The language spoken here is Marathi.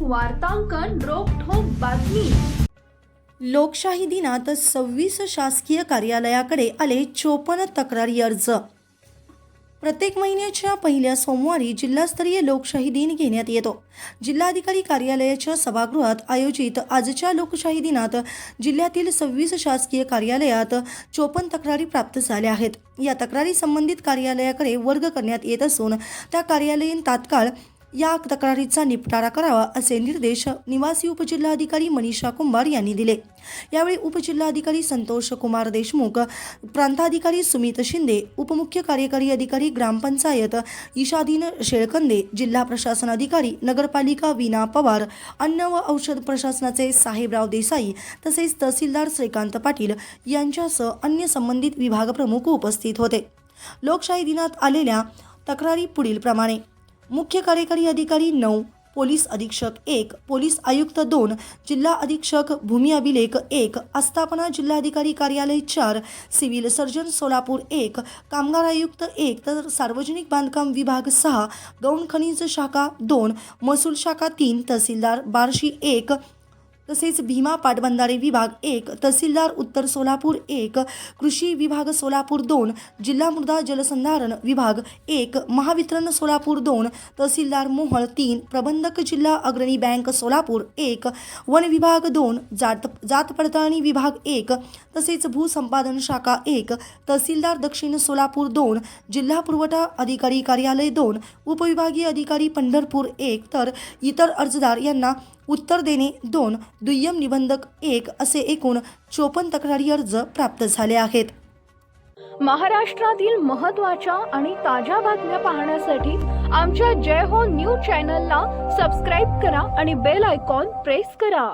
वार्तांकन रोखोक बातमी. लोकशाही दिनात सव्वीस शासकीय कार्यालयाकडे आले चोपन्न तक्रारी अर्ज. प्रत्येक महिन्याच्या पहिल्या सोमवारी जिल्हास्तरीय लोकशाही दिन घेण्यात येतो. जिल्हाधिकारी कार्यालयाच्या सभागृहात आयोजित आजच्या लोकशाही दिनात जिल्ह्यातील सव्वीस शासकीय कार्यालयात चोपन्न तक्रारी प्राप्त झाल्या आहेत. या तक्रारी संबंधित कार्यालयाकडे वर्ग करण्यात येत असून त्या कार्यालयीन तात्काळ या तक्रारीचा निपटारा करावा असे निर्देश निवासी उपजिल्हाधिकारी मनीषा कुंभार यांनी दिले. यावेळी उपजिल्हाधिकारी संतोष कुमार देशमुख प्रांताधिकारी सुमित शिंदे उपमुख्य कार्यकारी अधिकारी ग्रामपंचायत ईशाधीन शेळकंदे जिल्हा प्रशासन अधिकारी नगरपालिका वीणा पवार अन्न व औषध प्रशासनाचे साहेबराव देसाई तसेच तहसीलदार श्रीकांत पाटील यांच्यासह अन्य संबंधित विभाग प्रमुख उपस्थित होते. लोकशाही दिनात आलेल्या तक्रारी पुढील प्रमाणे मुख्य कार्यकारी अधिकारी नऊ पोलीस अधीक्षक एक पोलीस आयुक्त दोन जिल्हा अधीक्षक भूमी अभिलेख एक आस्थापना जिल्हाधिकारी कार्यालय चार सिव्हिल सर्जन सोलापूर एक कामगार आयुक्त एक तर सार्वजनिक बांधकाम विभाग सहा गौण खनिज शाखा दोन महसूल शाखा तीन तहसीलदार बार्शी एक तसेच भीमा पाटबंधारे विभाग एक तहसीलदार उत्तर सोलापूर एक कृषी विभाग सोलापूर दोन जिल्हा मृदा जलसंधारण विभाग एक महावितरण सोलापूर दोन तहसीलदार मोहळ तीन प्रबंधक जिल्हा अग्रणी बँक सोलापूर एक वन विभाग दोन जात जात पडताळणी विभाग एक तसेच भूसंपादन शाखा एक तहसीलदार दक्षिण सोलापूर दोन जिल्हा पुरवठा अधिकारी कार्यालय दोन उपविभागीय अधिकारी पंढरपूर एक तर इतर अर्जदार यांना उत्तर देणे दोन दुय्यम निबंधक एक असे एकूण चोपन्न तक्रारी अर्ज प्राप्त झाले आहेत. महाराष्ट्रातील महत्त्वाच्या आणि ताज्या बातम्या पाहण्यासाठी आमच्या जय हो न्यूज चॅनलला सबस्क्राईब करा आणि बेल आयकॉन प्रेस करा.